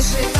veces.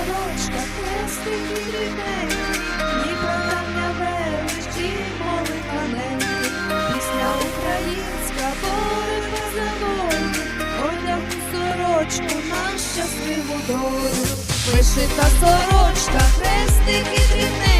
сорочка, хрестики дрібненькі, Дніпро там на верші молитваненькі, пісня українська боротьба за волю, одягну сорочку на щасливу долю, вишита сорочка, і дрібненькі,